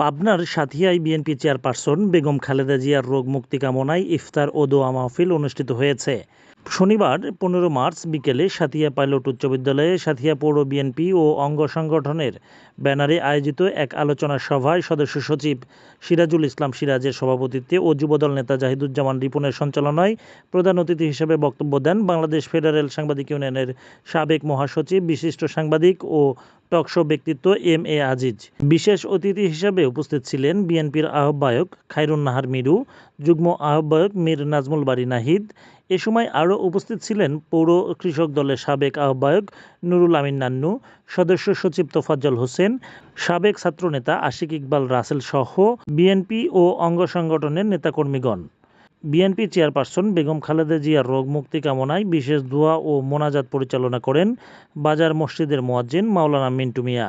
পাবনার সাথিয়ায় BNP chairperson Begum Khaleda জিয়ার রোগ মুক্তি কামনায় ইফতার ও দোয়া মাহফিল অনুষ্ঠিত হয়েছে। শনিবার, পনেরো মার্চ বিকেলে সাথিয়া পাইলট উচ্চ বিদ্যালয়ে সাথিয়া পৌর বিএনপি ও অঙ্গ সংগঠনের ব্যানারে আয়োজিত এক আলোচনা সভায় সদস্য সচিব সিরাজুল ইসলাম সিরাজের সভাপতিত্বে ও যুবদল নেতা জাহিদুজ্জামান রিপনের সঞ্চালনায় প্রধান অতিথি হিসেবে বক্তব্য দেন বাংলাদেশ ফেডারেল সাংবাদিক ইউনিয়নের সাবেক মহাসচিব, বিশিষ্ট সাংবাদিক ও টকশো ব্যক্তিত্ব এম এ আজিজ। বিশেষ অতিথি হিসেবে উপস্থিত ছিলেন বিএনপির আহ্বায়ক খায়রুন নাহার মিরু, যুগ্ম আহ্বায়ক মীর নাজমুল বারী নাহিদ। এ সময় আরও উপস্থিত ছিলেন পৌর কৃষক দলের সাবেক আহ্বায়ক নুরুল আমিন নান্নু, সদস্য সচিব তোফাজ্জল হোসেন, সাবেক ছাত্রনেতা আশিক ইকবাল রাসেল সহ বিএনপি ও অঙ্গ সংগঠনের নেতাকর্মীগণ। বিএনপি চেয়ারপারসন বেগম খালেদা জিয়ার রোগ মুক্তি কামনায় বিশেষ দোয়া ও মোনাজাত পরিচালনা করেন বাজার মসজিদের মোয়াজ্জিন মাওলানা মিন্টু মিয়া।